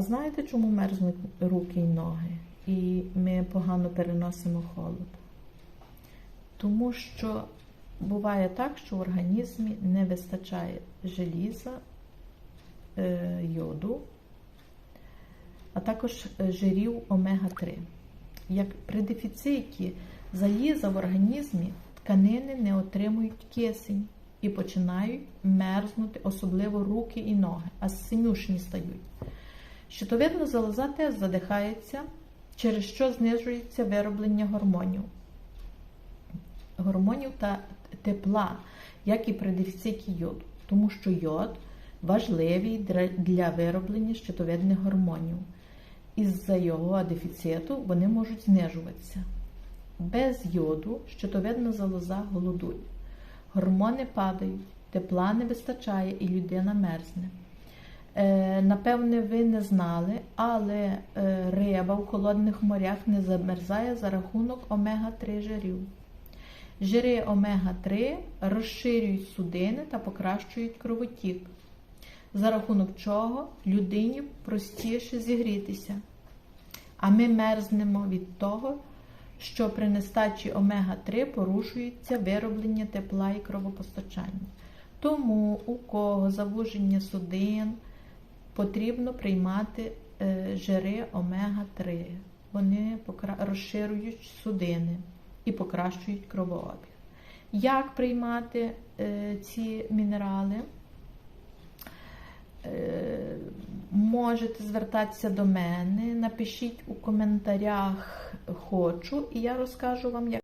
А знаєте, чому мерзнуть руки і ноги? І ми погано переносимо холод? Тому що буває так, що в організмі не вистачає желіза, е, йоду, а також е, жирів омега-3. Як при дефіциті заліза в організмі тканини не отримують кисень і починають мерзнути, особливо руки і ноги, а синюшні стають. Щитовидна залоза теж задихається, через що знижується вироблення гормонів, гормонів та тепла, як і при дефіциті йоду, тому що йод важливий для вироблення щитовидних гормонів. Із-за його дефіциту вони можуть знижуватися. Без йоду щитовидна залоза голодує. Гормони падають, тепла не вистачає і людина мерзне. Е, напевне, ви не знали, але е, риба в холодних морях не замерзає за рахунок омега-3 жирів. Жири омега-3 розширюють судини та покращують кровотік, за рахунок чого людині простіше зігрітися. А ми мерзнемо від того, що при нестачі омега-3 порушується вироблення тепла і кровопостачання. Тому у кого завуження судин потрібно приймати е, жири омега-3. Вони розширюють судини і покращують кровообіг. Як приймати е, ці мінерали? Е, можете звертатися до мене, напишіть у коментарях хочу, і я розкажу вам, як.